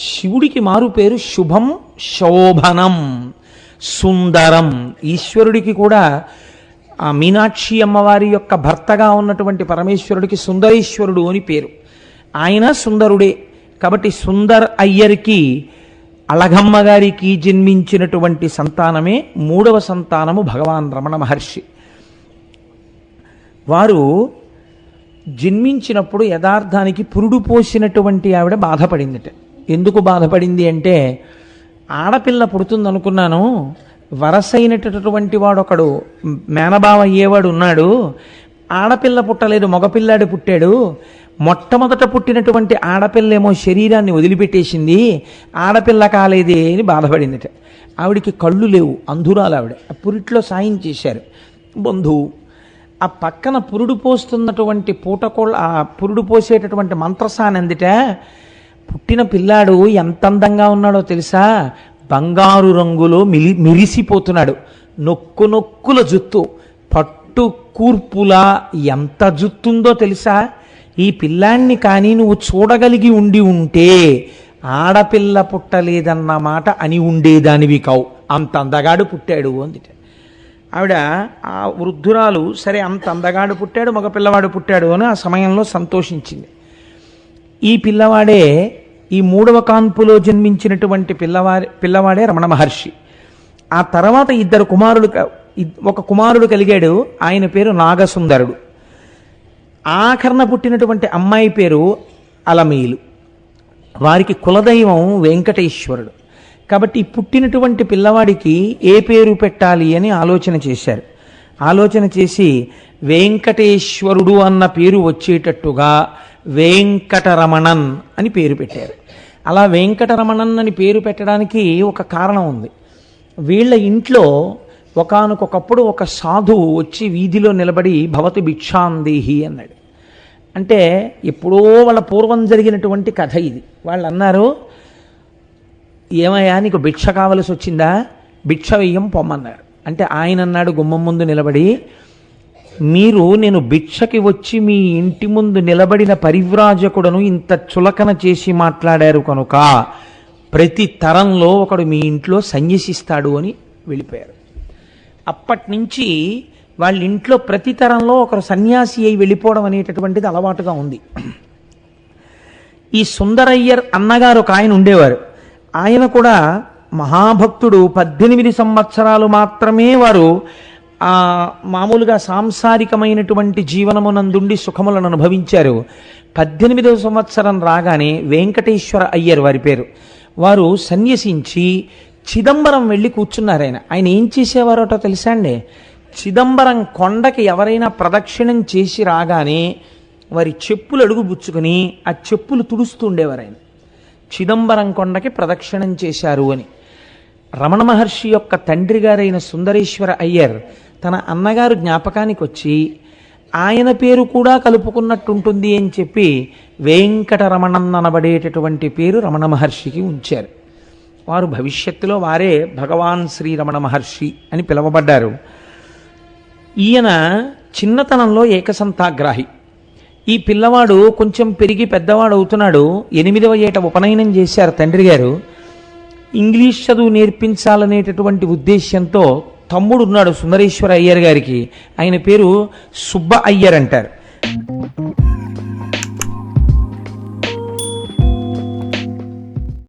శివుడికి మారు పేరు శుభం శోభనం సుందరం. ఈశ్వరుడికి కూడా ఆ మీనాక్షి అమ్మవారి యొక్క భర్తగా ఉన్నటువంటి పరమేశ్వరుడికి సుందరేశ్వరుడు అని పేరు. ఆయన సుందరుడే. కాబట్టి సుందర్ అయ్యర్కి అలగమ్మ గారికి జన్మించినటువంటి సంతానమే మూడవ సంతానము భగవాన్ రమణ మహర్షి. వారు జన్మించినప్పుడు యథార్థానికి పురుడు పోసినటువంటి ఆవిడ బాధపడిందిట. ఎందుకు బాధపడింది అంటే ఆడపిల్ల పుడుతుందనుకున్నాను వరసైనటువంటి వాడు ఒకడు మేనబావ అయ్యేవాడు ఉన్నాడు ఆడపిల్ల పుట్టలేదు మగపిల్లాడు పుట్టాడు మొట్టమొదట పుట్టినటువంటి ఆడపిల్లేమో శరీరాన్ని వదిలిపెట్టేసింది ఆడపిల్ల కాలేదే అని బాధపడిందిట. ఆవిడికి కళ్ళు లేవు అంధురాలు ఆవిడ. పురిట్లో సాయం చేశారు. బంధువు ఆ పక్కన పురుడు పోస్తున్నటువంటి పూటకోళ్ళ ఆ పురుడు పోసేటటువంటి మంత్రసాని అందిట పుట్టిన పిల్లాడు ఎంత అందంగా ఉన్నాడో తెలుసా? బంగారు రంగులో మిలి మిరిసిపోతున్నాడు. నొక్కు నొక్కుల జుత్తు. పట్టు కూర్పులా ఎంత జుత్తుందో తెలుసా? ఈ పిల్లాన్ని కానీ నువ్వు చూడగలిగి ఉండి ఉంటే ఆడపిల్ల పుట్టలేదన్న మాట అని ఉండేదానివి కావు. అంత అందగాడు పుట్టాడు అందిట. ఆవిడ ఆ వృద్ధురాలు సరే అంత అందగాడు పుట్టాడు మగ పిల్లవాడు పుట్టాడు అని ఆ సమయంలో సంతోషించింది. ఈ పిల్లవాడే ఈ మూడవ కాన్పులో జన్మించినటువంటి పిల్లవారి పిల్లవాడే రమణ మహర్షి. ఆ తర్వాత ఇద్దరు కుమారులు ఒక కుమారుడు కలిగాడు ఆయన పేరు నాగసుందరుడు. ఆఖరణ పుట్టినటువంటి అమ్మాయి పేరు అలమీలు. వారికి కులదైవం వెంకటేశ్వరుడు. కాబట్టి పుట్టినటువంటి పిల్లవాడికి ఏ పేరు పెట్టాలి అని ఆలోచన చేశారు. ఆలోచన చేసి వెంకటేశ్వరుడు అన్న పేరు వచ్చేటట్టుగా వెంకటరమణన్ అని పేరు పెట్టారు. అలా వెంకటరమణన్ అని పేరు పెట్టడానికి ఒక కారణం ఉంది. వీళ్ళ ఇంట్లో ఒకనకొకప్పుడు ఒక సాధువు వచ్చి వీధిలో నిలబడి భవతి భిక్షాందేహి అన్నాడు. అంటే ఎప్పుడో వాళ్ళ పూర్వం జరిగినటువంటి కథ ఇది. వాళ్ళు అన్నారు ఏమయ్యా నీకు భిక్ష కావలసి వచ్చిందా? భిక్ష వెయ్యం పొమ్మన్నారు అంటే ఆయన అన్నాడు గుమ్మం ముందు నిలబడి మీరు నేను భిక్షకి వచ్చి మీ ఇంటి ముందు నిలబడిన పరివ్రాజకుడను ఇంత చులకన చేసి మాట్లాడారు కనుక ప్రతి తరంలో ఒకడు మీ ఇంట్లో సన్యసిస్తాడు అని వెళ్ళిపోయారు. అప్పటి నుంచి వాళ్ళ ఇంట్లో ప్రతి తరంలో ఒకరు సన్యాసి అయి వెళ్ళిపోవడం అనేటటువంటిది అలవాటుగా ఉంది. ఈ సుందరయ్యర్ అన్నగారు ఒక ఆయన ఉండేవారు. ఆయన కూడా మహాభక్తుడు. పద్దెనిమిది సంవత్సరాలు మాత్రమే వారు ఆ మామూలుగా సాంసారికమైనటువంటి జీవనమునందుండి సుఖములను అనుభవించారు. పద్దెనిమిదవ సంవత్సరం రాగానే వెంకటేశ్వర అయ్యర్ వారి పేరు. వారు సన్యసించి చిదంబరం వెళ్ళి కూర్చున్నారు ఆయన. ఆయన ఏం చేసేవారోటో తెలుసా అండి? చిదంబరం కొండకి ఎవరైనా ప్రదక్షిణం చేసి రాగానే వారి చెప్పులు అడుగు పుచ్చుకొని ఆ చెప్పులు తుడుస్తుండేవారు ఆయన. చిదంబరం కొండకి ప్రదక్షిణం చేశారు అని. రమణ మహర్షి యొక్క తండ్రి గారైన సుందరేశ్వర అయ్యర్ తన అన్నగారు జ్ఞాపకానికి వచ్చి ఆయన పేరు కూడా కలుపుకున్నట్టుంటుంది అని చెప్పి వెంకటరమణన్ అనబడేటటువంటి పేరు రమణ మహర్షికి ఉంచారు. వారు భవిష్యత్తులో వారే భగవాన్ శ్రీ రమణ మహర్షి అని పిలువబడ్డారు. ఈయన చిన్నతనంలో ఏకసంతాగ్రాహి. ఈ పిల్లవాడు కొంచెం పెరిగి పెద్దవాడు అవుతున్నాడు ఎనిమిదవ ఏట ఉపనయనం చేశారు తండ్రి గారు. ఇంగ్లీష్ చదువు నేర్పించాలనేటటువంటి ఉద్దేశ్యంతో తమ్ముడు ఉన్నాడు సుందరేశ్వర అయ్యర్ గారికి. ఆయన పేరు సుబ్బ అయ్యర్ అంటారు.